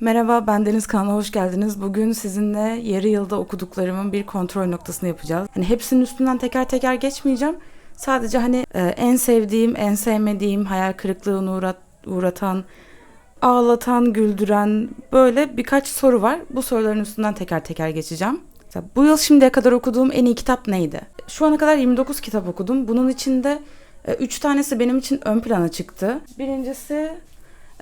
Merhaba, ben Deniz kanalına hoş geldiniz. Bugün sizinle yarı yılda okuduklarımın bir kontrol noktasını yapacağız. Hani hepsinin üstünden teker teker geçmeyeceğim. Sadece hani e, en sevdiğim, en sevmediğim, hayal kırıklığına uğrat, uğratan, ağlatan, güldüren böyle birkaç soru var. Bu soruların üstünden teker teker geçeceğim. Mesela bu yıl şimdiye kadar okuduğum en iyi kitap neydi? Şu ana kadar 29 kitap okudum. Bunun içinde 3 tanesi benim için ön plana çıktı. Birincisi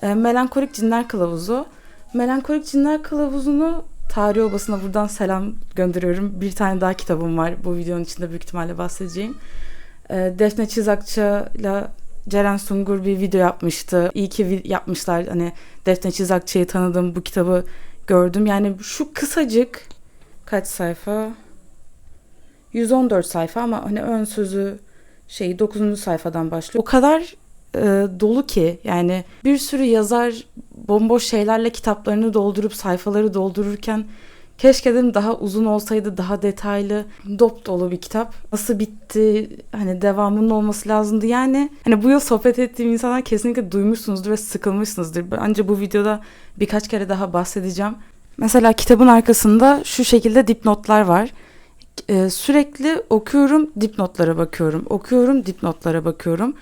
e, Melankolik Cinler Kılavuzu. Melankolik Cinler Kılavuzu'nu Tarih Obası'na buradan selam gönderiyorum. Bir tane daha kitabım var. Bu videonun içinde büyük ihtimalle bahsedeceğim. E, Defne Çizakçı'yla Ceren Sungur bir video yapmıştı. İyi ki yapmışlar. Hani Defne Çizakçı'yı tanıdım. Bu kitabı gördüm. Yani şu kısacık kaç sayfa? 114 sayfa ama hani ön sözü şeyi 9. sayfadan başlıyor. O kadar e, dolu ki yani bir sürü yazar bomboş şeylerle kitaplarını doldurup sayfaları doldururken keşke dedim daha uzun olsaydı daha detaylı dop dolu bir kitap. Nasıl bitti hani devamının olması lazımdı yani. Hani bu yıl sohbet ettiğim insanlar kesinlikle duymuşsunuzdur ve sıkılmışsınızdır. Bence bu videoda birkaç kere daha bahsedeceğim. Mesela kitabın arkasında şu şekilde dipnotlar var. Ee, sürekli okuyorum, dipnotlara bakıyorum. Okuyorum, dipnotlara bakıyorum.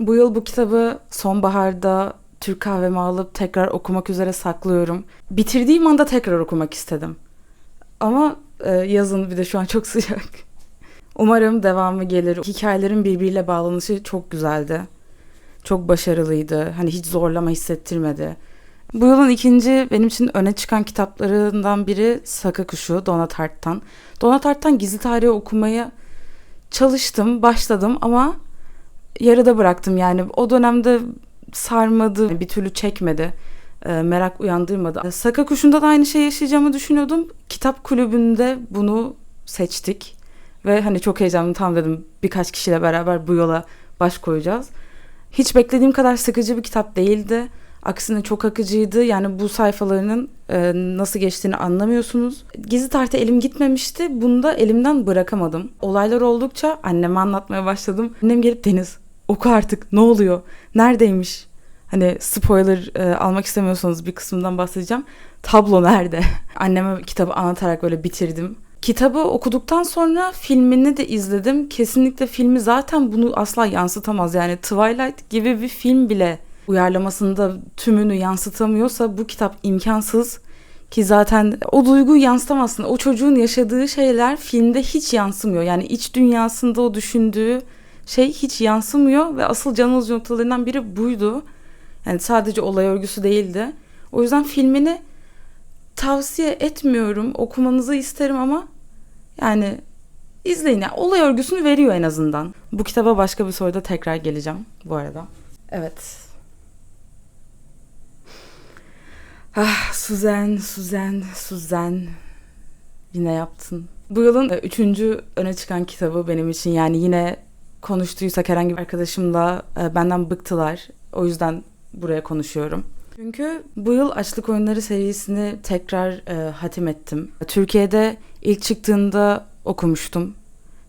Bu yıl bu kitabı sonbaharda Türk kahvemi alıp tekrar okumak üzere saklıyorum. Bitirdiğim anda tekrar okumak istedim. Ama e, yazın bir de şu an çok sıcak. Umarım devamı gelir. Hikayelerin birbiriyle bağlanışı çok güzeldi. Çok başarılıydı. Hani hiç zorlama hissettirmedi. Bu yılın ikinci benim için öne çıkan kitaplarından biri Saka Kuşu Donat Hart'tan. Donat Hart'tan gizli tarihi okumaya çalıştım, başladım ama yarıda bıraktım yani. O dönemde sarmadı, bir türlü çekmedi. e, merak uyandırmadı. Saka Kuşu'nda da aynı şey yaşayacağımı düşünüyordum. Kitap kulübünde bunu seçtik. Ve hani çok heyecanlı tam dedim birkaç kişiyle beraber bu yola baş koyacağız. Hiç beklediğim kadar sıkıcı bir kitap değildi. Aksine çok akıcıydı. Yani bu sayfalarının e, nasıl geçtiğini anlamıyorsunuz. Gizli tarihte elim gitmemişti. Bunu da elimden bırakamadım. Olaylar oldukça anneme anlatmaya başladım. Annem gelip Deniz oku artık ne oluyor? Neredeymiş? Hani spoiler e, almak istemiyorsanız bir kısmından bahsedeceğim. Tablo nerede? Anneme kitabı anlatarak böyle bitirdim. Kitabı okuduktan sonra filmini de izledim. Kesinlikle filmi zaten bunu asla yansıtamaz. Yani Twilight gibi bir film bile uyarlamasında tümünü yansıtamıyorsa bu kitap imkansız ki zaten o duyguyu yansıtamazsın. O çocuğun yaşadığı şeyler filmde hiç yansımıyor. Yani iç dünyasında o düşündüğü şey hiç yansımıyor ve asıl can alıcı noktalarından biri buydu. Yani sadece olay örgüsü değildi. O yüzden filmini tavsiye etmiyorum. Okumanızı isterim ama yani izleyin. Yani olay örgüsünü veriyor en azından. Bu kitaba başka bir soruda tekrar geleceğim bu arada. Evet. Ah Suzen, Suzen, Suzen. Yine yaptın. Bu yılın e, üçüncü öne çıkan kitabı benim için. Yani yine konuştuysak herhangi bir arkadaşımla e, benden bıktılar. O yüzden buraya konuşuyorum. Çünkü bu yıl Açlık Oyunları serisini tekrar e, hatim ettim. Türkiye'de ilk çıktığında okumuştum.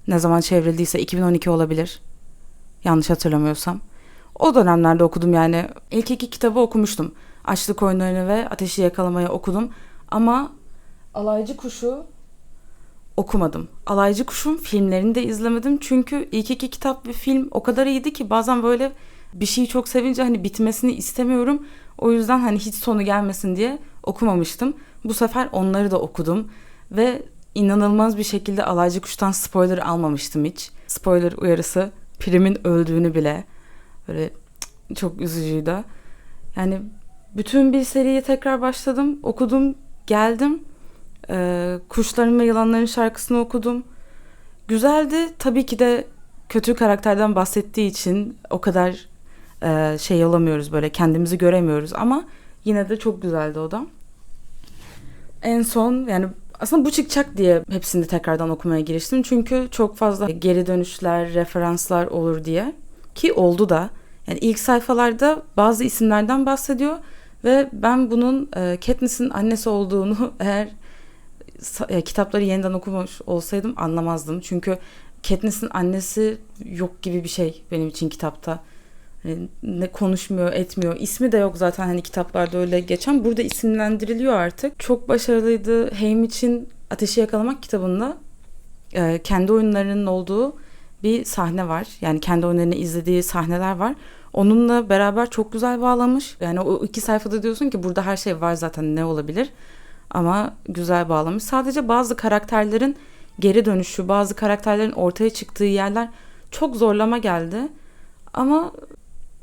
Ne zaman çevrildiyse 2012 olabilir. Yanlış hatırlamıyorsam. O dönemlerde okudum yani. İlk iki kitabı okumuştum. Açlık Oyunlarını ve Ateşi Yakalamayı okudum. Ama Alaycı Kuşu okumadım. Alaycı Kuş'un filmlerini de izlemedim. Çünkü ilk iki kitap ve film o kadar iyiydi ki bazen böyle bir şeyi çok sevince hani bitmesini istemiyorum. O yüzden hani hiç sonu gelmesin diye okumamıştım. Bu sefer onları da okudum ve inanılmaz bir şekilde Alaycı Kuş'tan spoiler almamıştım hiç. Spoiler uyarısı Prim'in öldüğünü bile böyle çok üzücüydü. Yani bütün bir seriye tekrar başladım, okudum, geldim. Ee, Kuşların ve Yılanların şarkısını okudum. Güzeldi. Tabii ki de kötü karakterden bahsettiği için o kadar e, şey olamıyoruz böyle kendimizi göremiyoruz ama yine de çok güzeldi o da. En son yani aslında bu çıkacak diye hepsini tekrardan okumaya giriştim. Çünkü çok fazla geri dönüşler, referanslar olur diye. Ki oldu da. Yani ilk sayfalarda bazı isimlerden bahsediyor ve ben bunun e, Katniss'in annesi olduğunu eğer e, kitapları yeniden okumuş olsaydım anlamazdım. Çünkü Katniss'in annesi yok gibi bir şey benim için kitapta. Hani ne konuşmuyor, etmiyor. İsmi de yok zaten hani kitaplarda öyle geçen. Burada isimlendiriliyor artık. Çok başarılıydı. Haim için Ateşi Yakalamak kitabında e, kendi oyunlarının olduğu bir sahne var. Yani kendi oyunlarını izlediği sahneler var. Onunla beraber çok güzel bağlamış. Yani o iki sayfada diyorsun ki burada her şey var zaten ne olabilir. Ama güzel bağlamış. Sadece bazı karakterlerin geri dönüşü, bazı karakterlerin ortaya çıktığı yerler çok zorlama geldi. Ama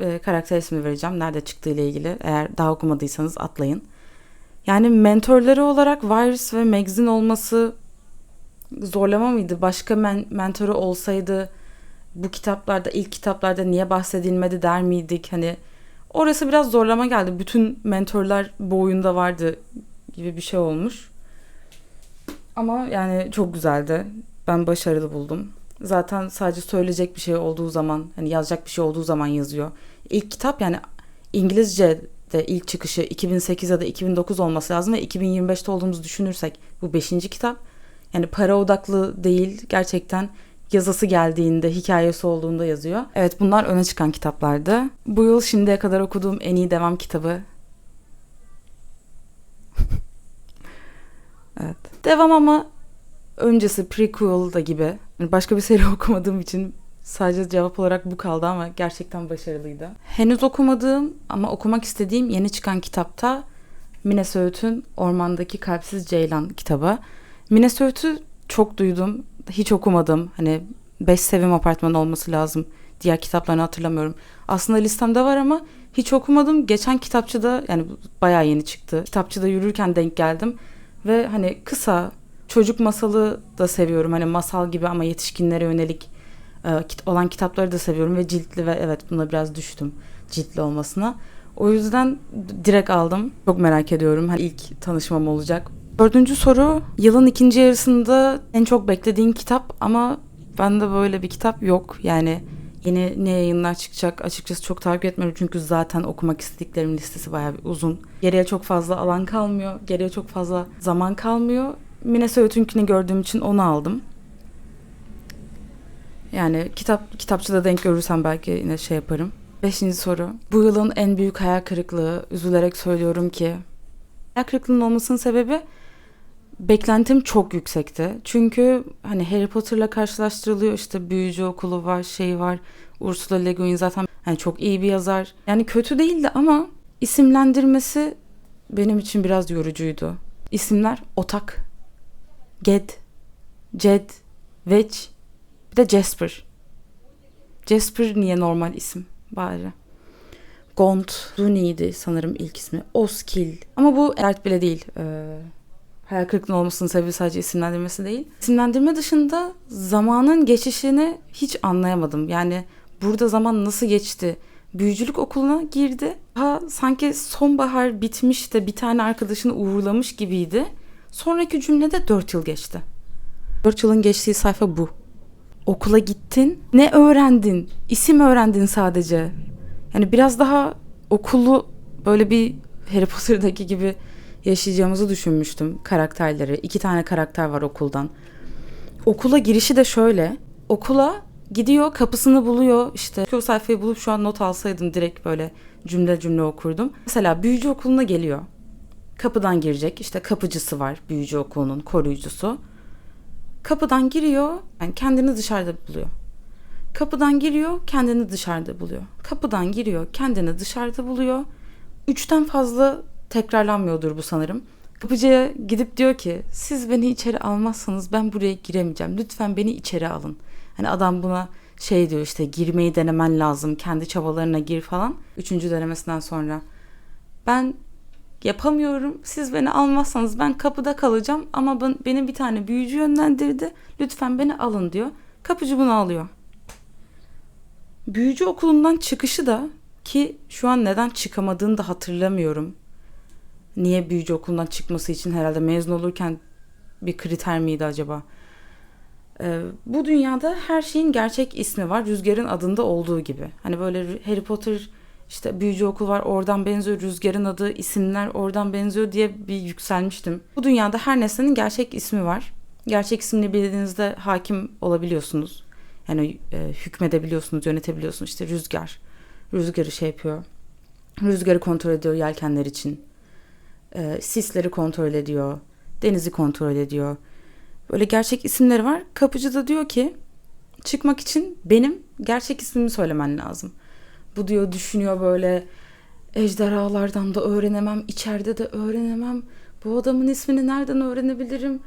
e, karakter ismi vereceğim. Nerede çıktığı ile ilgili. Eğer daha okumadıysanız atlayın. Yani mentorları olarak Virus ve Meg'in olması zorlama mıydı? Başka men- mentoru olsaydı bu kitaplarda ilk kitaplarda niye bahsedilmedi der miydik? Hani orası biraz zorlama geldi. Bütün mentorlar bu oyunda vardı gibi bir şey olmuş. Ama yani çok güzeldi. Ben başarılı buldum. Zaten sadece söyleyecek bir şey olduğu zaman, hani yazacak bir şey olduğu zaman yazıyor. İlk kitap yani İngilizce de ilk çıkışı 2008 ya da 2009 olması lazım ve 2025'te olduğumuzu düşünürsek bu 5. kitap. Yani para odaklı değil gerçekten yazısı geldiğinde, hikayesi olduğunda yazıyor. Evet bunlar öne çıkan kitaplardı. Bu yıl şimdiye kadar okuduğum en iyi devam kitabı. Evet. Devam ama öncesi prequel da gibi. Yani başka bir seri okumadığım için sadece cevap olarak bu kaldı ama gerçekten başarılıydı. Henüz okumadığım ama okumak istediğim yeni çıkan kitapta Mine Söğüt'ün Ormandaki Kalpsiz Ceylan kitabı. Mine Söğüt'ü çok duydum. Hiç okumadım. Hani 5 Sevim Apartmanı olması lazım. Diğer kitaplarını hatırlamıyorum. Aslında listemde var ama hiç okumadım. Geçen kitapçıda yani bayağı yeni çıktı. Kitapçıda yürürken denk geldim. Ve hani kısa çocuk masalı da seviyorum. Hani masal gibi ama yetişkinlere yönelik e, olan kitapları da seviyorum. Ve ciltli ve evet buna biraz düştüm ciltli olmasına. O yüzden direkt aldım. Çok merak ediyorum. Hani ilk tanışmam olacak. Dördüncü soru. Yılın ikinci yarısında en çok beklediğin kitap ama bende böyle bir kitap yok. Yani yeni ne yayınlar çıkacak açıkçası çok takip etmiyorum. Çünkü zaten okumak istediklerim listesi bayağı bir uzun. Geriye çok fazla alan kalmıyor. Geriye çok fazla zaman kalmıyor. Mine Söğüt'ünkini gördüğüm için onu aldım. Yani kitap kitapçıda denk görürsem belki yine şey yaparım. Beşinci soru. Bu yılın en büyük hayal kırıklığı. Üzülerek söylüyorum ki. Hayal kırıklığının olmasının sebebi beklentim çok yüksekti. Çünkü hani Harry Potter'la karşılaştırılıyor. İşte büyücü okulu var, şey var. Ursula Le Guin zaten yani çok iyi bir yazar. Yani kötü değildi ama isimlendirmesi benim için biraz yorucuydu. İsimler Otak, Ged, Jed, Wedge, bir de Jasper. Jasper niye normal isim bari? Gont, Duni'ydi sanırım ilk ismi. Oskil. Ama bu dert bile değil. Ee, hayal kırıklığının olmasının sebebi sadece isimlendirmesi değil. İsimlendirme dışında zamanın geçişini hiç anlayamadım. Yani burada zaman nasıl geçti? Büyücülük okuluna girdi. Ha sanki sonbahar bitmiş de bir tane arkadaşını uğurlamış gibiydi. Sonraki cümlede 4 yıl geçti. 4 yılın geçtiği sayfa bu. Okula gittin. Ne öğrendin? İsim öğrendin sadece. Yani biraz daha okulu böyle bir Harry Potter'daki gibi yaşayacağımızı düşünmüştüm karakterleri. İki tane karakter var okuldan. Okula girişi de şöyle. Okula gidiyor kapısını buluyor işte o sayfayı bulup şu an not alsaydım direkt böyle cümle cümle okurdum. Mesela büyücü okuluna geliyor. Kapıdan girecek işte kapıcısı var büyücü okulunun koruyucusu. Kapıdan giriyor yani kendini dışarıda buluyor. Kapıdan giriyor kendini dışarıda buluyor. Kapıdan giriyor kendini dışarıda buluyor. Üçten fazla tekrarlanmıyordur bu sanırım. Kapıcıya gidip diyor ki siz beni içeri almazsanız ben buraya giremeyeceğim. Lütfen beni içeri alın. Hani adam buna şey diyor işte girmeyi denemen lazım. Kendi çabalarına gir falan. Üçüncü denemesinden sonra. Ben yapamıyorum. Siz beni almazsanız ben kapıda kalacağım. Ama ben, benim bir tane büyücü yönlendirdi. Lütfen beni alın diyor. Kapıcı bunu alıyor. Büyücü okulundan çıkışı da ki şu an neden çıkamadığını da hatırlamıyorum niye büyücü okulundan çıkması için herhalde mezun olurken bir kriter miydi acaba? Ee, bu dünyada her şeyin gerçek ismi var. Rüzgar'ın adında olduğu gibi. Hani böyle Harry Potter işte büyücü okul var oradan benziyor. Rüzgar'ın adı isimler oradan benziyor diye bir yükselmiştim. Bu dünyada her nesnenin gerçek ismi var. Gerçek ismini bildiğinizde hakim olabiliyorsunuz. Yani e, hükmedebiliyorsunuz, yönetebiliyorsunuz. İşte Rüzgar, rüzgarı şey yapıyor. Rüzgarı kontrol ediyor yelkenler için. Ee, sisleri kontrol ediyor. Denizi kontrol ediyor. Böyle gerçek isimleri var. Kapıcı da diyor ki çıkmak için benim gerçek ismimi söylemen lazım. Bu diyor düşünüyor böyle ejderhalardan da öğrenemem, içeride de öğrenemem. Bu adamın ismini nereden öğrenebilirim?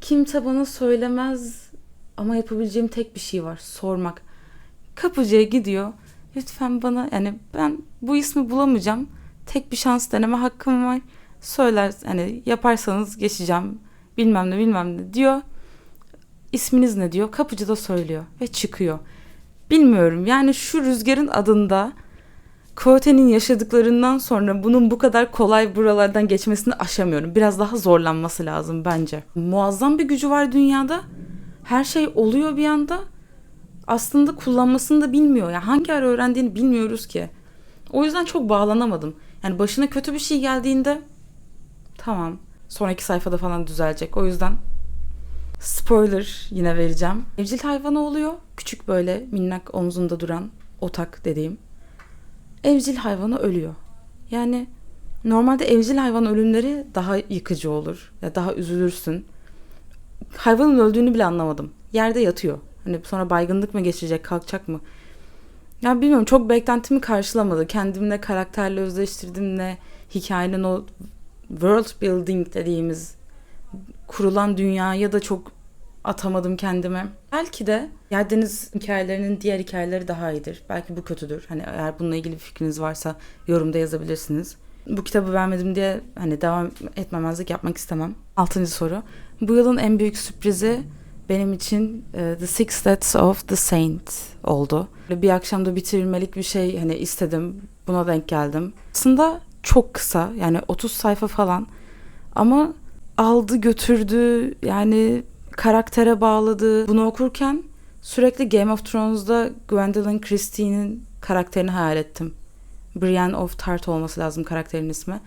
Kimse bana söylemez. Ama yapabileceğim tek bir şey var. Sormak. Kapıcıya gidiyor. Lütfen bana yani ben bu ismi bulamayacağım. Tek bir şans deneme hakkım var. Söyler hani yaparsanız geçeceğim. Bilmem ne bilmem ne diyor. İsminiz ne diyor. Kapıcı da söylüyor ve çıkıyor. Bilmiyorum yani şu rüzgarın adında Coyote'nin yaşadıklarından sonra bunun bu kadar kolay buralardan geçmesini aşamıyorum. Biraz daha zorlanması lazım bence. Muazzam bir gücü var dünyada. Her şey oluyor bir anda. Aslında kullanmasını da bilmiyor. Yani hangi ara öğrendiğini bilmiyoruz ki. O yüzden çok bağlanamadım. Yani başına kötü bir şey geldiğinde tamam sonraki sayfada falan düzelecek. O yüzden spoiler yine vereceğim. Evcil hayvanı oluyor. Küçük böyle minnak omzunda duran otak dediğim evcil hayvanı ölüyor. Yani normalde evcil hayvan ölümleri daha yıkıcı olur. Ya daha üzülürsün. Hayvanın öldüğünü bile anlamadım. Yerde yatıyor. Hani sonra baygınlık mı geçirecek, kalkacak mı? Ya bilmiyorum çok beklentimi karşılamadı. Kendimle karakterle özleştirdiğimle hikayenin o world building dediğimiz kurulan dünyaya da çok atamadım kendime. Belki de Yerdeniz hikayelerinin diğer hikayeleri daha iyidir. Belki bu kötüdür. Hani eğer bununla ilgili bir fikriniz varsa yorumda yazabilirsiniz. Bu kitabı vermedim diye hani devam etmemezlik yapmak istemem. Altıncı soru. Bu yılın en büyük sürprizi benim için uh, The Six Deaths of the Saint oldu. Bir akşamda bitirilmelik bir şey hani istedim. Buna denk geldim. Aslında çok kısa yani 30 sayfa falan ama aldı götürdü yani karaktere bağladı. Bunu okurken sürekli Game of Thrones'da Gwendolyn Christie'nin karakterini hayal ettim. Brienne of Tart olması lazım karakterin ismi.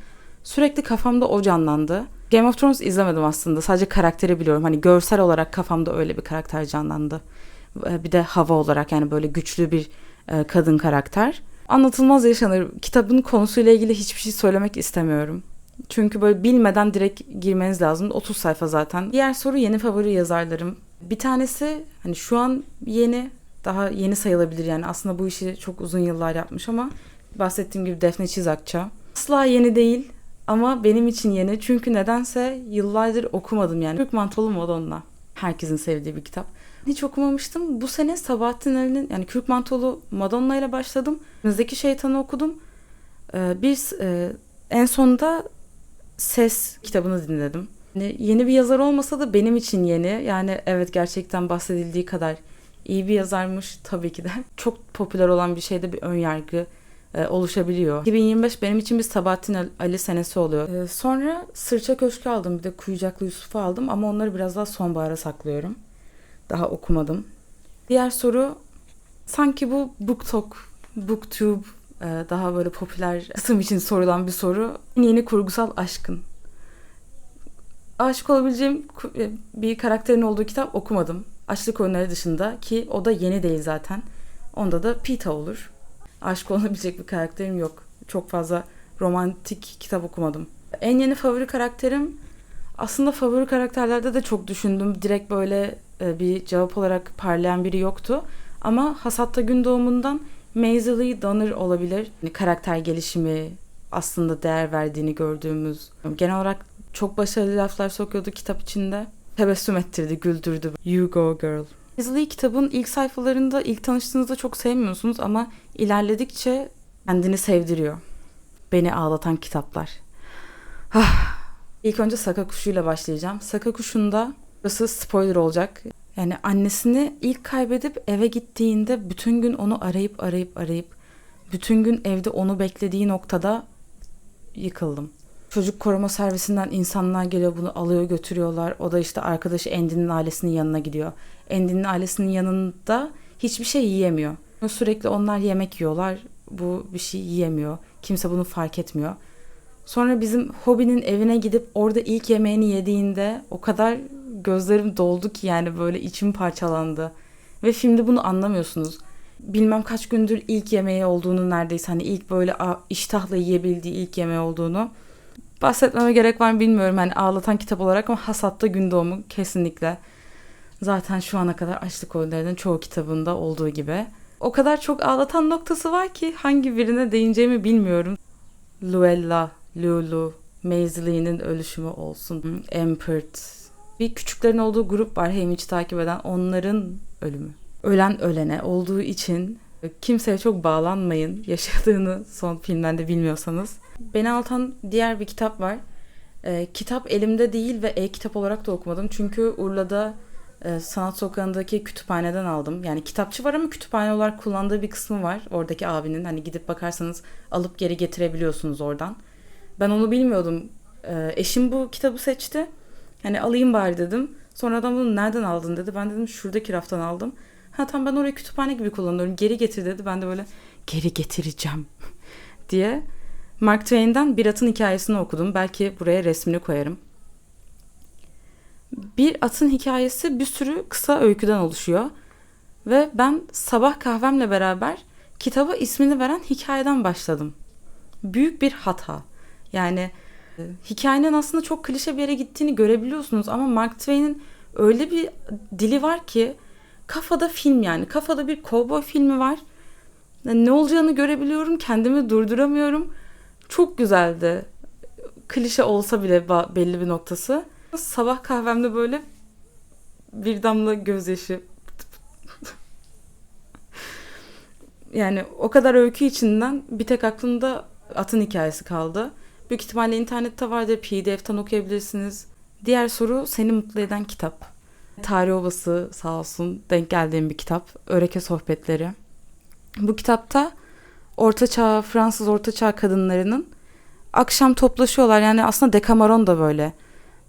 Sürekli kafamda o canlandı. Game of Thrones izlemedim aslında. Sadece karakteri biliyorum. Hani görsel olarak kafamda öyle bir karakter canlandı. Ee, bir de hava olarak yani böyle güçlü bir e, kadın karakter. Anlatılmaz yaşanır. Kitabın konusuyla ilgili hiçbir şey söylemek istemiyorum. Çünkü böyle bilmeden direkt girmeniz lazım. 30 sayfa zaten. Diğer soru yeni favori yazarlarım. Bir tanesi hani şu an yeni daha yeni sayılabilir yani aslında bu işi çok uzun yıllar yapmış ama bahsettiğim gibi Defne Çizakça. Asla yeni değil ama benim için yeni çünkü nedense yıllardır okumadım yani. Türk Mantolu Madonna. Herkesin sevdiği bir kitap. Hiç okumamıştım. Bu sene Sabahattin Ali'nin yani Kürk Mantolu Madonna ile başladım. Önümüzdeki Şeytan'ı okudum. Ee, bir e, en sonunda Ses kitabını dinledim. Yani yeni bir yazar olmasa da benim için yeni. Yani evet gerçekten bahsedildiği kadar iyi bir yazarmış tabii ki de. Çok popüler olan bir şeyde bir ön yargı e, oluşabiliyor. 2025 benim için bir Sabahattin Ali senesi oluyor. E, sonra Sırça Köşkü aldım bir de Kuyucaklı Yusuf'u aldım ama onları biraz daha sonbahara saklıyorum. Daha okumadım. Diğer soru sanki bu BookTok, BookTube e, daha böyle popüler kısım için sorulan bir soru. Yeni kurgusal aşkın. Aşık olabileceğim e, bir karakterin olduğu kitap okumadım. Açlık oyunları dışında ki o da yeni değil zaten. Onda da Pita olur. Aşık olabilecek bir karakterim yok. Çok fazla romantik kitap okumadım. En yeni favori karakterim aslında favori karakterlerde de çok düşündüm. Direkt böyle bir cevap olarak parlayan biri yoktu. Ama Hasatta Gün Doğumundan Maisie Donner olabilir. Yani karakter gelişimi aslında değer verdiğini gördüğümüz. Genel olarak çok başarılı laflar sokuyordu kitap içinde. Tebessüm ettirdi, güldürdü. You go girl. Maisie kitabın ilk sayfalarında ilk tanıştığınızda çok sevmiyorsunuz ama ilerledikçe kendini sevdiriyor. Beni ağlatan kitaplar. Ah. İlk önce Saka Kuşu'yla başlayacağım. Saka Kuşu'nda burası spoiler olacak. Yani annesini ilk kaybedip eve gittiğinde bütün gün onu arayıp arayıp arayıp bütün gün evde onu beklediği noktada yıkıldım. Çocuk koruma servisinden insanlar geliyor bunu alıyor götürüyorlar. O da işte arkadaşı Endi'nin ailesinin yanına gidiyor. Endi'nin ailesinin yanında hiçbir şey yiyemiyor. Sürekli onlar yemek yiyorlar. Bu bir şey yiyemiyor. Kimse bunu fark etmiyor. Sonra bizim hobinin evine gidip orada ilk yemeğini yediğinde o kadar gözlerim doldu ki yani böyle içim parçalandı. Ve filmde bunu anlamıyorsunuz. bilmem kaç gündür ilk yemeği olduğunu neredeyse hani ilk böyle iştahla yiyebildiği ilk yemeği olduğunu bahsetmeme gerek var mı bilmiyorum hani ağlatan kitap olarak ama Hasat'ta gün doğumu kesinlikle zaten şu ana kadar açlık oyunlarının çoğu kitabında olduğu gibi o kadar çok ağlatan noktası var ki hangi birine değineceğimi bilmiyorum Luella, Lulu, Maisley'nin ölüşümü olsun, Empert. Bir küçüklerin olduğu grup var Hamich'i takip eden onların ölümü. Ölen ölene olduğu için kimseye çok bağlanmayın yaşadığını son filmden de bilmiyorsanız. Beni altan diğer bir kitap var. Ee, kitap elimde değil ve e-kitap olarak da okumadım. Çünkü Urla'da e, Sanat Sokağı'ndaki kütüphaneden aldım. Yani kitapçı var ama kütüphane olarak kullandığı bir kısmı var. Oradaki abinin hani gidip bakarsanız alıp geri getirebiliyorsunuz oradan. Ben onu bilmiyordum. E, eşim bu kitabı seçti. Hani alayım bari dedim. Sonra adam bunu nereden aldın dedi. Ben dedim şuradaki raftan aldım. Ha tamam ben orayı kütüphane gibi kullanıyorum. Geri getir dedi. Ben de böyle geri getireceğim diye. Mark Twain'den Bir Atın Hikayesini okudum. Belki buraya resmini koyarım. Bir atın hikayesi bir sürü kısa öyküden oluşuyor. Ve ben sabah kahvemle beraber kitaba ismini veren hikayeden başladım. Büyük bir hata. Yani hikayenin aslında çok klişe bir yere gittiğini görebiliyorsunuz ama Mark Twain'in öyle bir dili var ki kafada film yani kafada bir kovboy filmi var. Yani ne olacağını görebiliyorum, kendimi durduramıyorum. Çok güzeldi. Klişe olsa bile belli bir noktası. Sabah kahvemde böyle bir damla gözyaşı. yani o kadar öykü içinden bir tek aklımda atın hikayesi kaldı. Büyük ihtimalle internette vardır. PDF'ten okuyabilirsiniz. Diğer soru seni mutlu eden kitap. Tarih Obası sağ olsun denk geldiğim bir kitap. Öreke Sohbetleri. Bu kitapta Orta Çağ, Fransız Orta Çağ kadınlarının akşam toplaşıyorlar. Yani aslında Dekameron da böyle.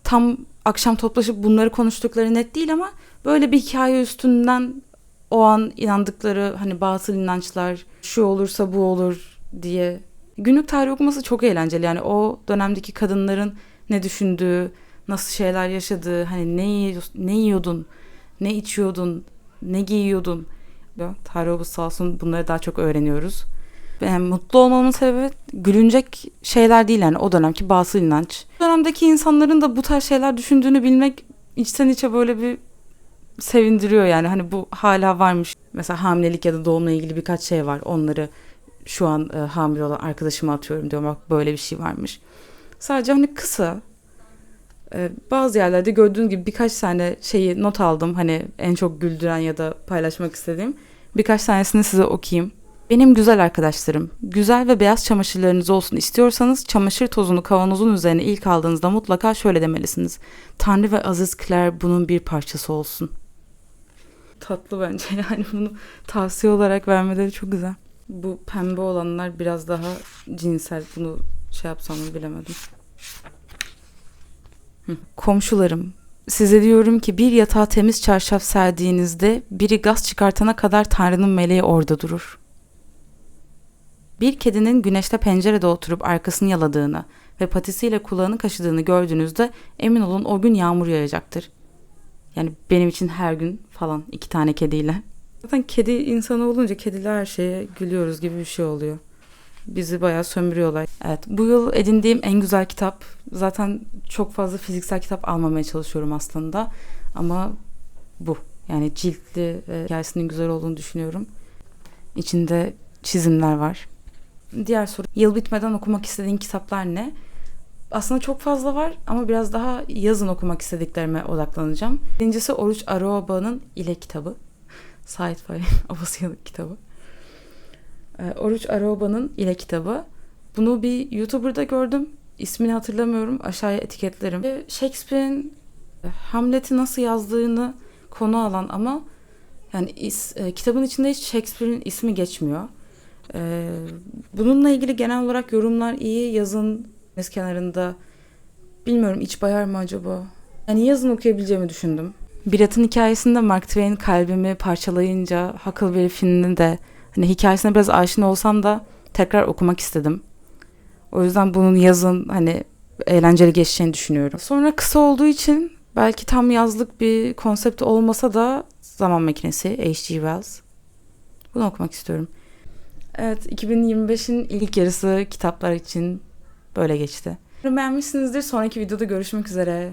Tam akşam toplaşıp bunları konuştukları net değil ama böyle bir hikaye üstünden o an inandıkları hani batıl inançlar şu olursa bu olur diye günlük tarih okuması çok eğlenceli. Yani o dönemdeki kadınların ne düşündüğü, nasıl şeyler yaşadığı, hani ne, ne yiyordun, ne içiyordun, ne giyiyordun. Tarih okuması sağ olsun bunları daha çok öğreniyoruz. Yani mutlu olmamın sebebi gülünecek şeyler değil yani o dönemki batıl inanç. O dönemdeki insanların da bu tarz şeyler düşündüğünü bilmek içten içe böyle bir sevindiriyor yani hani bu hala varmış. Mesela hamilelik ya da doğumla ilgili birkaç şey var. Onları şu an e, hamile olan arkadaşıma atıyorum diyorum bak böyle bir şey varmış. Sadece hani kısa e, bazı yerlerde gördüğünüz gibi birkaç tane şeyi not aldım. Hani en çok güldüren ya da paylaşmak istediğim. Birkaç tanesini size okuyayım. Benim güzel arkadaşlarım, güzel ve beyaz çamaşırlarınız olsun istiyorsanız çamaşır tozunu kavanozun üzerine ilk aldığınızda mutlaka şöyle demelisiniz. Tanrı ve Aziz Claire bunun bir parçası olsun. Tatlı bence yani bunu tavsiye olarak vermeleri çok güzel. Bu pembe olanlar biraz daha cinsel. Bunu şey yapsam mı bilemedim. Komşularım, size diyorum ki bir yatağa temiz çarşaf serdiğinizde biri gaz çıkartana kadar Tanrı'nın meleği orada durur. Bir kedinin güneşte pencerede oturup arkasını yaladığını ve patisiyle kulağını kaşıdığını gördüğünüzde emin olun o gün yağmur yağacaktır. Yani benim için her gün falan iki tane kediyle. Zaten kedi insanı olunca kediler her şeye gülüyoruz gibi bir şey oluyor. Bizi bayağı sömürüyorlar. Evet bu yıl edindiğim en güzel kitap. Zaten çok fazla fiziksel kitap almamaya çalışıyorum aslında. Ama bu. Yani ciltli ve hikayesinin güzel olduğunu düşünüyorum. İçinde çizimler var. Diğer soru. Yıl bitmeden okumak istediğin kitaplar ne? Aslında çok fazla var ama biraz daha yazın okumak istediklerime odaklanacağım. Birincisi Oruç Aroba'nın İle kitabı. Sait Faik Abasyalık kitabı. Ee, Oruç Aroba'nın İle kitabı. Bunu bir YouTuber'da gördüm. İsmini hatırlamıyorum. Aşağıya etiketlerim. Shakespeare'in e, Hamlet'i nasıl yazdığını konu alan ama yani is, e, kitabın içinde hiç Shakespeare'in ismi geçmiyor. E, bununla ilgili genel olarak yorumlar iyi. Yazın deniz kenarında bilmiyorum iç bayar mı acaba? Yani yazın okuyabileceğimi düşündüm. Birat'ın hikayesinde Mark Twain kalbimi parçalayınca Huckleberry Finn'in de hani hikayesine biraz aşina olsam da tekrar okumak istedim. O yüzden bunun yazın hani eğlenceli geçeceğini düşünüyorum. Sonra kısa olduğu için belki tam yazlık bir konsept olmasa da Zaman Makinesi H.G. Wells. Bunu okumak istiyorum. Evet 2025'in ilk yarısı kitaplar için böyle geçti. Beğenmişsinizdir. Sonraki videoda görüşmek üzere.